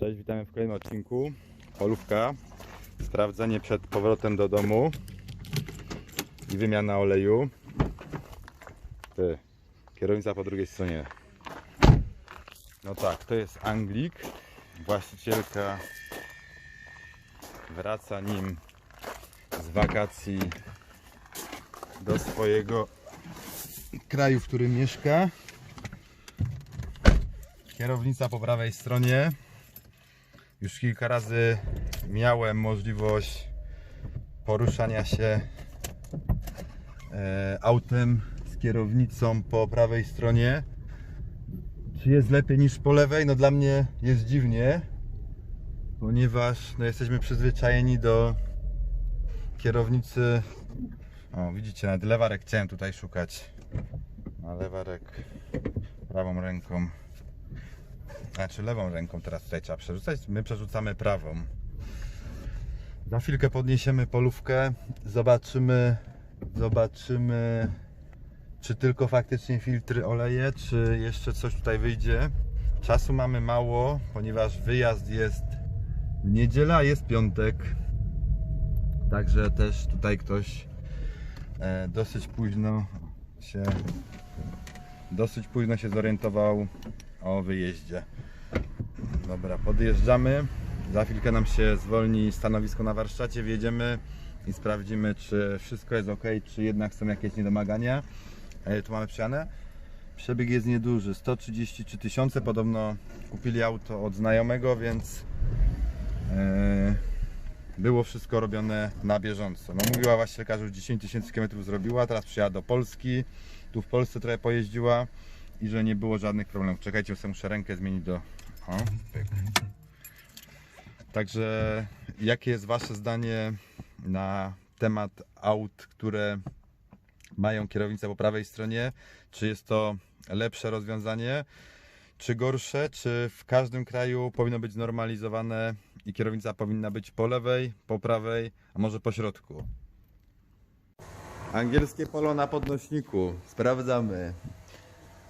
Cześć, witamy w kolejnym odcinku. Polówka, sprawdzenie przed powrotem do domu i wymiana oleju. Ty, kierownica po drugiej stronie. No tak, to jest Anglik. Właścicielka wraca nim z wakacji do swojego kraju, w którym mieszka. Kierownica po prawej stronie. Już kilka razy miałem możliwość poruszania się e, autem z kierownicą po prawej stronie. Czy jest lepiej niż po lewej? No dla mnie jest dziwnie, ponieważ no, jesteśmy przyzwyczajeni do kierownicy. O, widzicie, nawet lewarek chciałem tutaj szukać. A lewarek prawą ręką. Znaczy lewą ręką teraz tutaj trzeba przerzucać, my przerzucamy prawą. Za chwilkę podniesiemy polówkę, zobaczymy, zobaczymy czy tylko faktycznie filtry oleje, czy jeszcze coś tutaj wyjdzie. Czasu mamy mało, ponieważ wyjazd jest w niedziela, a jest piątek. Także też tutaj ktoś e, dosyć późno się dosyć późno się zorientował o wyjeździe. Dobra, podjeżdżamy. Za chwilkę nam się zwolni stanowisko na warsztacie. Wjedziemy i sprawdzimy, czy wszystko jest ok, czy jednak są jakieś niedomagania. E, Tu mamy przyjane. Przebieg jest nieduży, 133 tysiące. Podobno kupili auto od znajomego, więc e, było wszystko robione na bieżąco. No mówiła właścicielka, że już 10 tysięcy kilometrów zrobiła, teraz przyjechała do Polski. Tu w Polsce trochę pojeździła i że nie było żadnych problemów. Czekajcie, sobie muszę rękę zmienić do... O, pyk. Także jakie jest Wasze zdanie na temat aut, które mają kierownicę po prawej stronie? Czy jest to lepsze rozwiązanie, czy gorsze? Czy w każdym kraju powinno być znormalizowane i kierownica powinna być po lewej, po prawej, a może po środku? Angielskie polo na podnośniku. Sprawdzamy.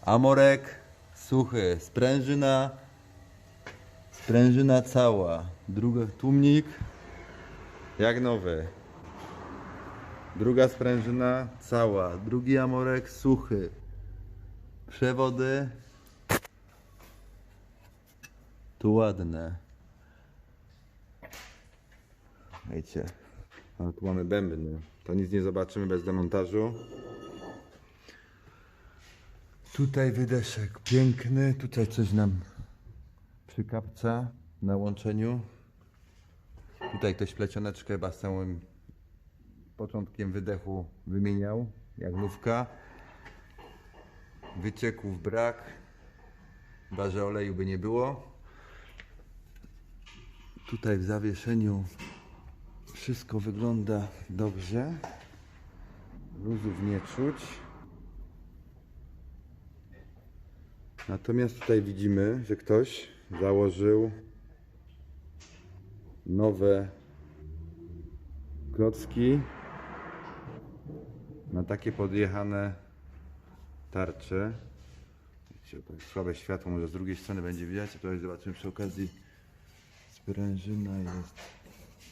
Amorek suchy, sprężyna, sprężyna cała, drugi tłumnik jak nowy. Druga sprężyna cała, drugi amorek suchy. Przewody tu ładne. Wiecie, a tu mamy bębny. To nic nie zobaczymy bez demontażu. Tutaj wydeszek piękny, tutaj coś nam przykapca na łączeniu. Tutaj ktoś plecioneczkę chyba z całym początkiem wydechu wymieniał, jak nówka. Wycieków brak, chyba że oleju by nie było. Tutaj w zawieszeniu wszystko wygląda dobrze. Luzów nie czuć. Natomiast tutaj widzimy, że ktoś założył nowe klocki na takie podjechane tarcze. Słabe światło, może z drugiej strony będzie widać. Tutaj zobaczymy przy okazji sprężyna jest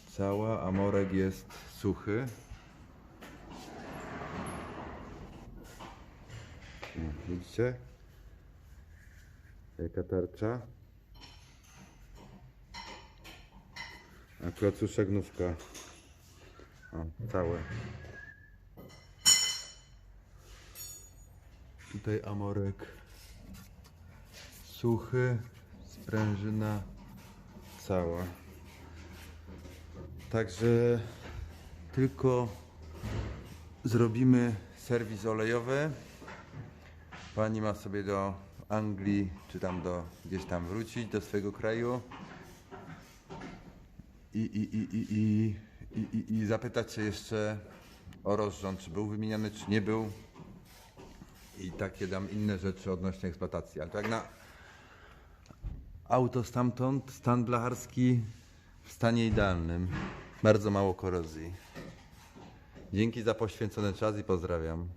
cała, a morek jest suchy. Widzicie? Jaka tarcza? A klocuszek nówka. O, całe. Tutaj amorek suchy, sprężyna cała. Także tylko zrobimy serwis olejowy. Pani ma sobie do Anglii, czy tam do gdzieś tam wrócić do swojego kraju i, i, i, i, i, i, i, i zapytać się jeszcze o rozrząd, czy był wymieniany, czy nie był. I takie dam inne rzeczy odnośnie eksploatacji. Ale to jak na auto stamtąd, stan blacharski w stanie idealnym. Bardzo mało korozji. Dzięki za poświęcony czas i pozdrawiam.